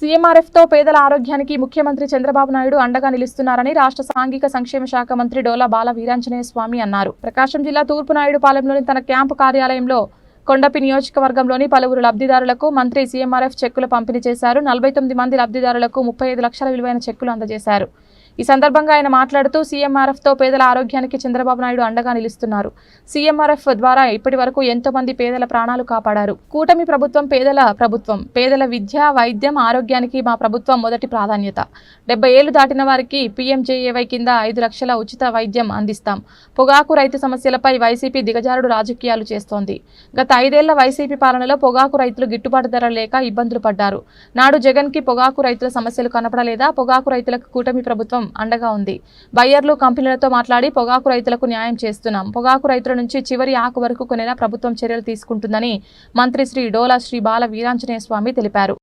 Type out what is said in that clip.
సీఎంఆర్ఎఫ్తో పేదల ఆరోగ్యానికి ముఖ్యమంత్రి చంద్రబాబు నాయుడు అండగా నిలుస్తున్నారని రాష్ట్ర సాంఘిక సంక్షేమ శాఖ మంత్రి డోలా బాల వీరాంజనేయ స్వామి అన్నారు. ప్రకాశం జిల్లా తూర్పు నాయుడుపాలెంలోని తన క్యాంపు కార్యాలయంలో కొండపి నియోజకవర్గంలోని పలువురు లబ్ధిదారులకు మంత్రి సీఎంఆర్ఎఫ్ చెక్కులు పంపిణీ చేశారు. నలభై తొమ్మిది మంది లబ్ధిదారులకు ముప్పై ఐదు లక్షల విలువైన చెక్కులు అందజేశారు. ఈ సందర్భంగా ఆయన మాట్లాడుతూ సీఎంఆర్ఎఫ్తో పేదల ఆరోగ్యానికి చంద్రబాబు నాయుడు అండగా నిలుస్తున్నారు. సీఎంఆర్ఎఫ్ ద్వారా ఇప్పటి వరకు ఎంతో మంది పేదల ప్రాణాలు కాపాడారు. కూటమి ప్రభుత్వం పేదల ప్రభుత్వం పేదల విద్య వైద్యం ఆరోగ్యానికి మా ప్రభుత్వం మొదటి ప్రాధాన్యత. డెబ్బై ఏళ్ళు దాటిన వారికి పీఎంజేఏవై కింద ఐదు లక్షల ఉచిత వైద్యం అందిస్తాం. పొగాకు రైతు సమస్యలపై వైసీపీ దిగజారుడు రాజకీయాలు చేస్తోంది. గత ఐదేళ్ళ వైసీపీ పాలనలో పొగాకు రైతులు గిట్టుబాటు ధర లేక ఇబ్బందులు పడ్డారు. నాడు జగన్కి పొగాకు రైతుల సమస్యలు కనపడలేదా? పొగాకు రైతులకు కూటమి ప్రభుత్వం ప్రభుత్వం అండగా ఉంది. బయ్యర్లు కంపెనీలతో మాట్లాడి పొగాకు రైతులకు న్యాయం చేస్తున్నాం. పొగాకు రైతుల నుంచి చివరి ఆకు వరకు కొనేలా ప్రభుత్వం చర్యలు తీసుకుంటుందని మంత్రి శ్రీ డోలా శ్రీ బాల వీరాంజనేయ స్వామి తెలిపారు.